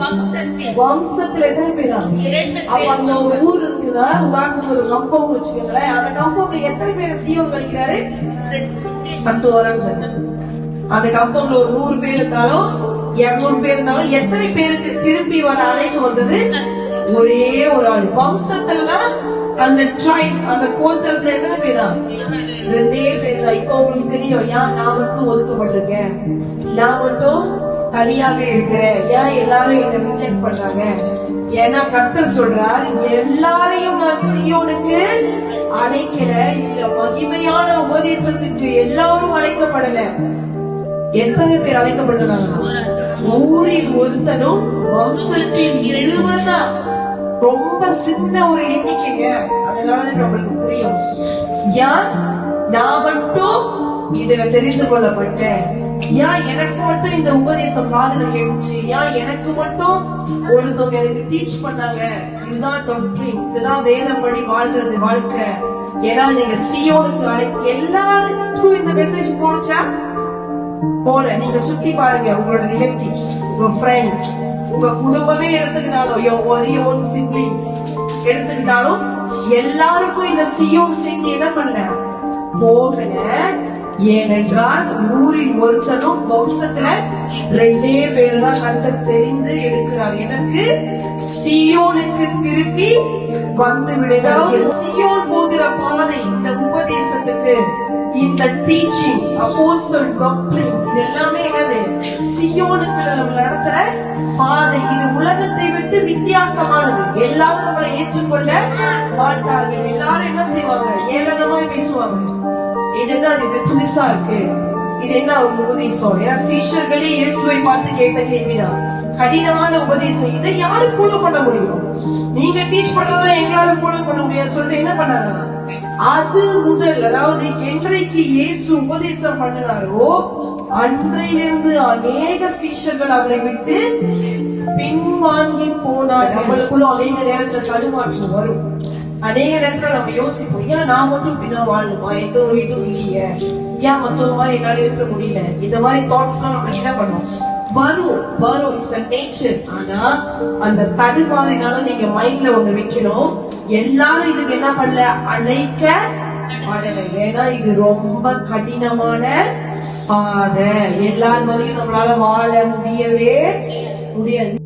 வம்சத்தில் வம்சத்துல எத்தனை பேரா இரண்டு அப்ப அந்த ஒரு ஊர் இருக்குதா உதாரணத்துக்கு ஒரு கம்பம் வச்சுக்கோங்களேன். அந்த கம்பம்ல எத்தனை பேர் சியோன் கழிக்கிறாரு சார். அந்த கம்பம்ல ஒரு நூறு பேர் இருந்தாலும் இருநூறு பேர் இருந்தாலும் எத்தனை பேருக்கு திரும்பி வர அழைப்பு வந்தது? ஒரே ஒரு ஆள். வம்சத்துல அந்த ட்ரைப் அந்த கோத்திரத்துல எத்தனை பேரா ரெண்டே பேர் தான். இப்போ உங்களுக்கு தெரியும் ஏன் நான் மட்டும் ஒதுக்கப்பட்டிருக்கேன்? நான் மட்டும் தனியாக இருக்கிறேன் ஏன் எல்லாரும் என்ன ரிஜெக்ட் பண்றாங்க? ஏன்னா கர்த்தர் சொல்றார் எல்லாரையும் நான் சியோனுக்கு அழைக்கல. இந்த மகிமையான உபதேசத்துக்கு எல்லாரும் அழைக்கப்படல. எத்தனை பேர் அழைக்கப்படுறாங்க ஊரில் ஒருத்தனும் வம்சத்தின் இருவர் தான். ரொம்ப சின்ன ஒரு எண்ணிக்கைங்க. அதனால நம்மளுக்கு புரியும். ஏன்? நான் மட்டும் இதுல தெரிந்து கொள்ளப்பட்டேன். ஏன் எனக்கு மட்டும் இந்த உபதேசம் காதல கேட்டுச்சு ஏன் எனக்கு மட்டும் ஒருத்தவங்க எனக்கு டீச் பண்ணாங்க. இதுதான் டாக்டரின் இதுதான் வேதப்படி வாழ்றது வாழ்க்கை. ஏன்னா நீங்க சியோனுக்கு எல்லாருக்கும் இந்த மெசேஜ் போனுச்சா போல நீங்க சுத்தி பாருங்க உங்களோட ரிலேட்டிவ்ஸ் உங்க ஃப்ரெண்ட்ஸ் உங்க குடும்பமே எடுத்துக்கிட்டாலும் யோ ஒரு ஓன் சிப்ளிங்ஸ் எடுத்துக்கிட்டாலும் எல்லாருக்கும் இந்த சியோன் செய்தி என்ன பண்ணல போகல ஏனென்றால் ஊரில் ஒருத்தனும் வம்சத்துல ரெண்டே பேர் தான் கர்த்தர் தெரிந்து எடுக்கிறார். எதற்கு சியோனுக்கு திருப்பி வந்து விடுகிறார். சியோன் போகிற பாதை இந்த உபதேசத்துக்கு இந்த டீச்சிங் அப்போஸ்தல் டாக்டரின் இது எல்லாமே என்னது? சியோனுக்கு நடத்துற பாதை. இது உலகத்தை விட்டு வித்தியாசமானது. எல்லாரும் நம்மளை ஏற்றுக்கொள்ள மாட்டார்கள். எல்லாரும் என்ன செய்வாங்க? ஏளனமாய் பேசுவாங்க இது? என்ன இது புதுசா இருக்கு. இது என்ன ஒரு உபதேசம்? ஏன்னா சீஷர்களே இயேசுவை பார்த்து கேட்ட கேள்விதான். கடினமான உபதேசம். இதை யாரு ஃபாலோ பண்ண முடியும்? நீங்க டீச் பண்றத எங்களால ஃபாலோ பண்ண முடியாது. சொல்லிட்டு என்ன பண்ணாங்க அது முதல் அதாவது என்றைக்கு இயேசு உபதேசம் பண்ணினாரோ அன்றையிலிருந்து அநேக சீஷர்கள் அவரை விட்டு பின்வாங்கி போனார். நம்மளுக்குள்ள அநேக நேரத்துல தடுமாற்றம் வரும். அநேக நேரத்தில் நம்ம யோசிப்போம் ஏன் நான் மட்டும் இப்படிதான் வாழணுமா? எந்த ஒரு இதுவும் இல்லையே. ஏன் மற்றொரு மாதிரி என்னால இருக்க முடியல? இந்த மாதிரி தாட்ஸ் எல்லாம் நம்ம என்ன பண்ணுவோம்? வரும் வரும். இட்ஸ் அ நேச்சர் ஆனா அந்த தடுமாறினாலும் நீங்க மைண்ட்ல ஒண்ணு வைக்கணும். எல்லாரும் இதுக்கு என்ன பண்ணல? அழைக்க படல. ஏன்னா இது ரொம்ப கடினமான பாதை. எல்லார் மாதிரியும் நம்மளால வாழ முடியவே முடியாது.